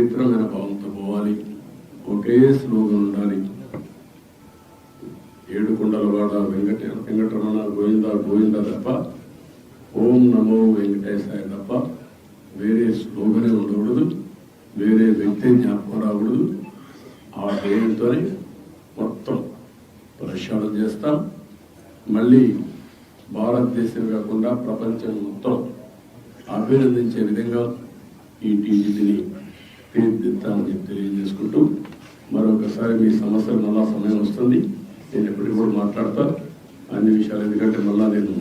పవిత్రమైన భావంతో పోవాలి. ఒకే స్లోగన్ ఉండాలి. ఏడుకొండలవాడ వెంకట వెంకటరమణ గోవింద గోవింద తప్ప ఓం నమో వెంకటేశాయ తప్ప వేరే స్లోగనే ఉండకూడదు. వేరే వ్యక్తి జ్ఞాపకం రాకూడదు. ఆ ధ్యేయంతోనే మొత్తం ప్రక్షాళన చేస్తాం. మళ్ళీ భారతదేశం కాకుండా ప్రపంచం మొత్తం అభినందించే విధంగా ఈ టీడీపీని తీర్చిదిద్దామని చెప్పి తెలియజేసుకుంటూ మరొకసారి మీ సమస్యలు మళ్ళా సమయం వస్తుంది. నేను ఎప్పటికి కూడా మాట్లాడతా. అన్ని విషయాలు ఎందుకంటే మళ్ళా నేను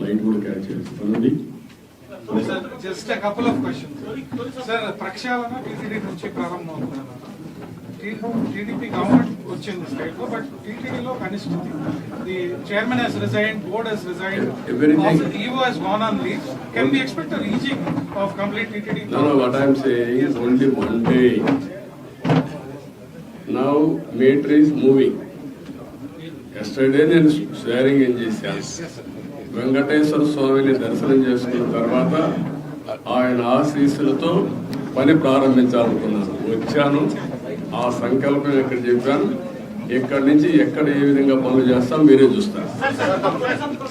లైట్ కూడా క్యాచ్ చేస్తున్నానండి just couple of questions sir ప్రక్షాళన టీటీడీ నుంచి ప్రారంభం అవుతున్నారు టీడీపీ గవర్నమెంట్ వచ్చింది స్టేట్లో బట్ టీటీడీలో కనిస్తుంది the chairman he's resign board he's resign EO he's gone on leave can be expect reaching of complete TTD No, no, what I am saying is only one day. Now meter is moving. Yesterday నేను sharing ఏం చేశాను? వెంకటేశ్వర స్వామిని దర్శనం చేసుకున్న తర్వాత ఆయన ఆశీస్సులతో పని ప్రారంభించాలనుకున్నాను. వచ్చాను. ఆ సంకల్పం ఇక్కడ చెప్పాను? ఇక్కడి నుంచి ఎక్కడ ఏ విధంగా పనులు చేస్తాం మీరే చూస్తారు.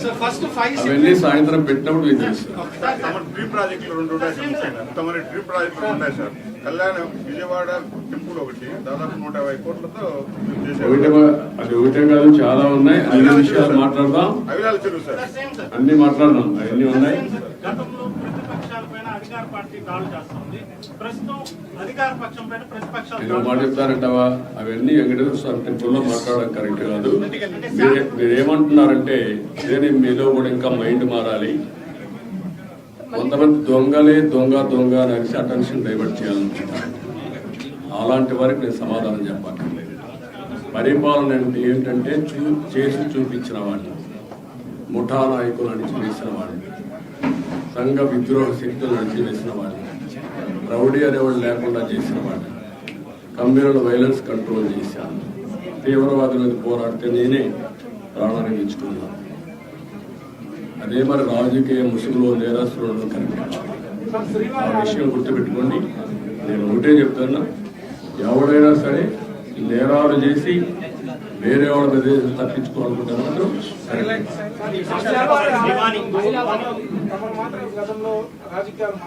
సార్ ఫస్ట్ ఫైవ్ అవన్నీ సాయంత్రం పెట్టినప్పుడు మీరు చేస్తారు తమ డ్రీమ్ ప్రాజెక్టులు రెండు ఉన్నాయి సార్ తమరి డ్రీమ్ ప్రాజెక్టులు ఉన్నాయి సార్. కళ్యాణం విజయవాడ టెంపుల్ ఒకటి. దాదాపు నూట యాభై కోట్లతో చేశారు. ఒకటే అది ఒకటే కాదు చాలా ఉన్నాయి. అన్ని విషయాలు మాట్లాడదాం. అవిలాల చెరువు సార్. అన్ని మాట్లాడదాం. అవన్నీ ఉన్నాయి గతంలో ప్రతిపక్షాల పైన అధికార పార్టీ దాడులు చేస్తుంది. ప్రస్తుతం అధికార పక్షం పైన ప్రతిపక్షాలు నేను మాట చెప్తానంటావా అవన్నీ వెంకటేశ్వర స్వామి టెంపుల్లో మాట్లాడడం కరెక్ట్ కాదు. మీరే- మీరు ఏమంటున్నారంటే నేను మీలో కూడా ఇంకా మైండ్ మారాలి. కొంతమంది దొంగలే దొంగ దొంగ అనేసి అటెన్షన్ డైవర్ట్ చేయాలనుకుంటాను అలాంటి వారికి నేను సమాధానం చెప్పక్కర్లేదు. పరిపాలన అంటే ఏంటంటే చూ చేసి చూపించిన వాడిని. ముఠా నాయకులు అణిచివేసిన వాడిని. సంఘ విద్రోహ శక్తులు అణిచివేసిన వాడిని. రౌడీ అనేవాళ్ళు లేకుండా చేసిన వాడిని. కమ్యూనల్ వైలెన్స్ కంట్రోల్ చేశాను. తీవ్రవాదుల మీద పోరాడితే నేనే ప్రాణాన్ని ఇచ్చుకున్నాను అదే మరి రాజకీయ ముసుగులో నేరస్తులను కనిపించాలి ఆ విషయం గుర్తుపెట్టుకోండి. నేను ఒకటే చెప్తున్నా. ఎవడైనా సరే నేరాలు చేసి వేరే వాళ్ళ మీద తప్పించుకోవాలనుకుంటున్నారు గతంలో రాజకీయాలు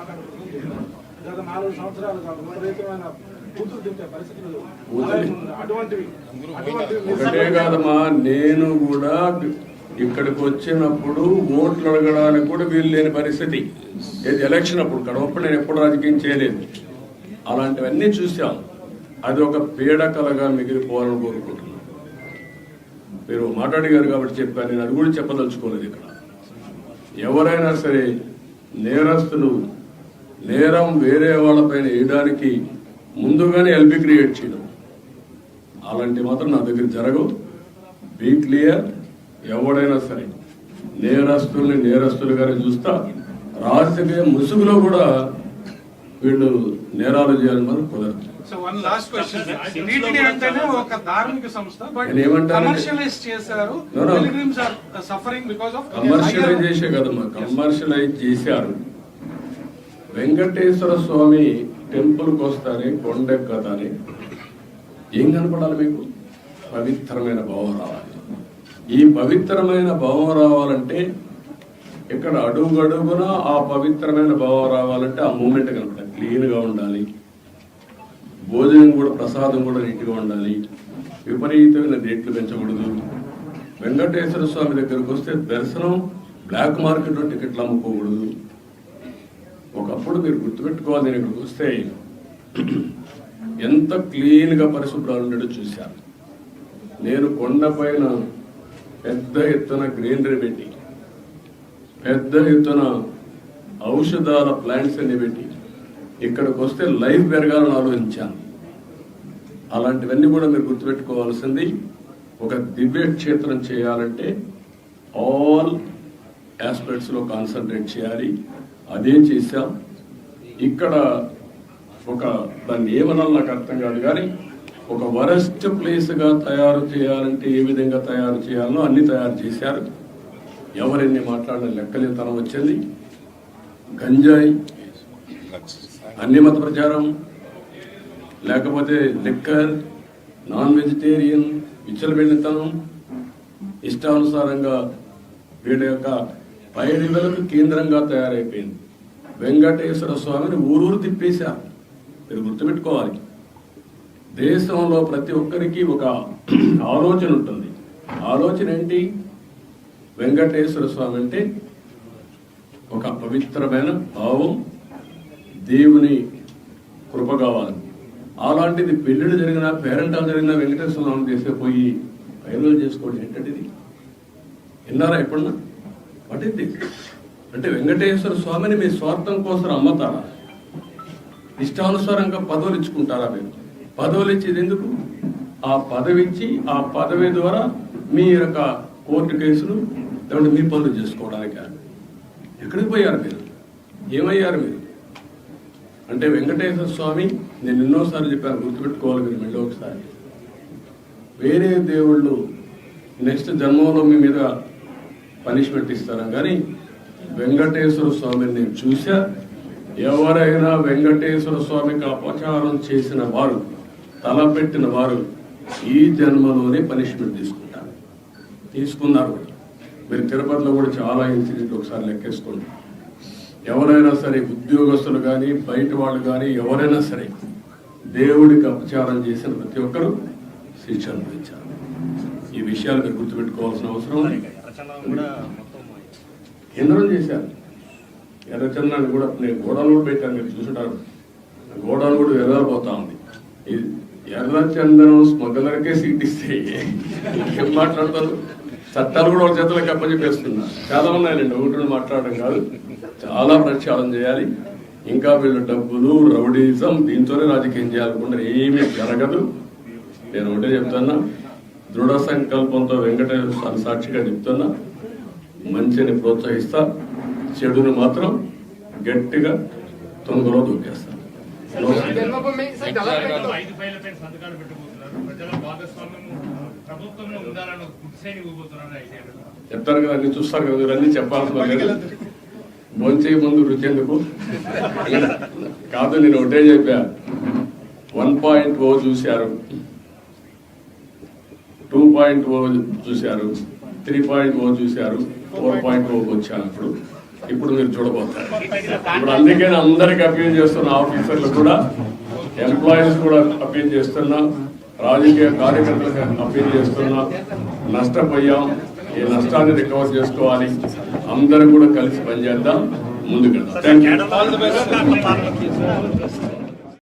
గత నాలుగు సంవత్సరాలుగా విపరీతమైన ఒకటే కాదమ్మా నేను కూడా ఇక్కడికి వచ్చినప్పుడు ఓట్లు అడగడానికి కూడా వీలు లేని పరిస్థితి. ఏది ఎలక్షన్ అప్పుడు కడవప్పుడు నేను ఎప్పుడు రాజకీయం చేయలేదు. అలాంటివన్నీ చూసాం అది ఒక పీడకలగా మిగిలిపోవాలని కోరుకుంటున్నాను మీరు మాట్లాడిగారు కాబట్టి చెప్పాను. నేను అది కూడా చెప్పదలుచుకోలేదు ఇక్కడ. ఎవరైనా సరే నేరస్తులు నేరం వేరే వాళ్ళపైన వేయడానికి ముందుగానే ఎల్బి క్రియేట్ చేయడం. అలాంటి మాత్రం నా దగ్గర జరగవు. బీ క్లియర్ ఎవడైనా సరే నేరస్తుల్ని నేరస్తులుగానే చూస్తా. రాజకీయ ముసుగులో కూడా వీళ్ళు నేరాలు చేయాలని మనం కుదరదు. కమర్షియలైజ్ కదమ్మా కమర్షియలైజ్ చేశారు. వెంకటేశ్వర స్వామి టెంపుల్కి వస్తానే కొండెక్కతానే ఏం కనపడాలి మీకు? పవిత్రమైన భావం రావాలి. ఈ పవిత్రమైన భావం రావాలంటే ఇక్కడ అడుగడుగున ఆ పవిత్రమైన భావం రావాలంటే ఆ మూమెంట్ కనపడాలి క్లీన్గా ఉండాలి. భోజనం కూడా ప్రసాదం కూడా నీట్గా ఉండాలి. విపరీతమైన రేట్లు పెంచకూడదు. వెంకటేశ్వర స్వామి దగ్గరకు వస్తే దర్శనం బ్లాక్ మార్కెట్లో టికెట్లు అమ్ముకోకూడదు. ఒకప్పుడు మీరు గుర్తుపెట్టుకోవాలి నేను ఇక్కడికి వస్తే ఎంత క్లీన్గా పరిశుభ్రాలు ఉండేటో చూశాను. నేను కొండపైన పెద్ద ఎత్తున గ్రీనరీ పెట్టి పెద్ద ఎత్తున ఔషధాల ప్లాంట్స్ అన్ని పెట్టి ఇక్కడికి వస్తే లైఫ్ పెరగాలని ఆలోచించాను. అలాంటివన్నీ కూడా మీరు గుర్తుపెట్టుకోవాల్సింది ఒక దివ్య క్షేత్రం చేయాలంటే ఆల్ ఆస్పెక్ట్స్లో కాన్సన్ట్రేట్ చేయాలి. అదేం చేశాం. ఇక్కడ ఒక దాన్ని ఏమనాలి నాకు అర్థం కాదు కానీ ఒక వరస్ట్ ప్లేస్గా తయారు చేయాలంటే ఏ విధంగా తయారు చేయాలనో అన్ని తయారు చేశారు. ఎవరిని మాట్లాడిన లెక్కలేతనం వచ్చింది? గంజాయి అన్ని మత ప్రచారం లేకపోతే లిక్కర్ నాన్ వెజిటేరియన్ విచ్చలబెళ్ళితనం ఇష్టానుసారంగా వీళ్ళ యొక్క పైడిలకు కేంద్రంగా తయారైపోయింది. వెంకటేశ్వర స్వామిని ఊరూరు తిప్పేశారు మీరు గుర్తుపెట్టుకోవాలి. దేశంలో ప్రతి ఒక్కరికి ఒక ఆలోచన ఉంటుంది. ఆలోచన ఏంటి? వెంకటేశ్వర స్వామి అంటే ఒక పవిత్రమైన భావం దేవుని కృప కావాలి. అలాంటిది పెళ్ళిళ్ళు జరిగిన పేరెంటాలు జరిగిన వెంకటేశ్వర స్వామి తీసుకుపోయి పైరులు చేసుకోవడం ఏంటంటే ఇది విన్నారా ఎప్పుడన్నా? వాట్ ఇది అంటే వెంకటేశ్వర స్వామిని మీ స్వార్థం కోసం అమ్మతారా ఇష్టానుసారంగా పదవులు ఇచ్చుకుంటారా మీరు? పదవులు ఇచ్చేది ఎందుకు? ఆ పదవి ఇచ్చి ఆ పదవి ద్వారా మీ యొక్క కోర్టు కేసులు లేకుంటే మీ పనులు చేసుకోవడానికి ఎక్కడికి పోయారు మీరు? ఏమయ్యారు మీరు? అంటే వెంకటేశ్వర స్వామి నేను ఎన్నోసార్లు చెప్పాను గుర్తుపెట్టుకోవాలి మీరు మళ్ళీ ఒకసారి. వేరే దేవుళ్ళు నెక్స్ట్ జన్మంలో మీ మీద పనిష్మెంట్ ఇస్తారా కానీ వెంకటేశ్వర స్వామిని నేను చూసా ఎవరైనా వెంకటేశ్వర స్వామికి అపచారం చేసిన వారు తలపెట్టిన వారు ఈ జన్మలోనే పనిష్మెంట్ తీసుకుంటారు. తీసుకున్నారు. కూడా. మీరు తిరుపతిలో కూడా చాలా ఇన్సిడెంట్ ఒకసారి లెక్కేసుకోండి. ఎవరైనా సరే ఉద్యోగస్తులు కానీ బయట వాళ్ళు కానీ ఎవరైనా సరే దేవుడికి అపచారం చేసిన ప్రతి ఒక్కరూ శిక్ష అనుభవించారు ఈ విషయాలు మీరు గుర్తుపెట్టుకోవాల్సిన అవసరం కేంద్రం చేశారు. ఎర్రచందనాన్ని కూడా నేను గోడలు కూడా పెట్టాను మీరు చూసుంటారు. గోడలు కూడా ఎర్రపోతా ఉంది. ఇది ఎర్రచందనం స్మగ్లర్కే సీట్ ఇస్తే ఏం మాట్లాడతారు? చట్టాలు కూడా ఒక చేతులకు అప్పచెప్పేస్తున్నా చాలా ఉన్నాయండి ఒకటి మాట్లాడడం కాదు. చాలా ప్రక్షాళన చేయాలి. ఇంకా వీళ్ళు డబ్బులు రౌడీజం దీంతోనే రాజకీయం చేయాలనుకుంటే ఏమీ జరగదు. నేను ఒకటే చెప్తున్నా. దృఢ సంకల్పంతో వెంకటేశ్వర స్వామి సాక్షిగా చెప్తున్నా. మంచిని ప్రోత్సహిస్తా. చెడును మాత్రం గట్టిగా తొందరలో దూకేస్తా. జన్మభూమి చెప్తారు కదా అన్ని చూస్తారు కదా మీరు అన్ని చెప్పాల్సిన లేదు. ముందు రుచి ఎందుకు? కాదు నేను ఒకటే చెప్పా. వన్ పాయింట్ ఓ చూశారు. టూ పాయింట్ ఓ చూశారు. త్రీ పాయింట్ ఓ చూశారు. ఫోర్ పాయింట్ ఓ వచ్చాను ఇప్పుడు. ఇప్పుడు మీరు చూడబోతారు. ఇప్పుడు అందుకే అందరికి అప్పీల్ చేస్తున్న ఆఫీసర్లు కూడా ఎంప్లాయీస్ కూడా అప్పీల్ చేస్తున్నా. రాజకీయ కార్యకర్తలకు అప్పీల్ చేస్తున్నా నష్టపోయాం. ఈ నష్టాన్ని రికవర్ చేసుకోవాలి. అందరం కూడా కలిసి పనిచేద్దాం. కేడర్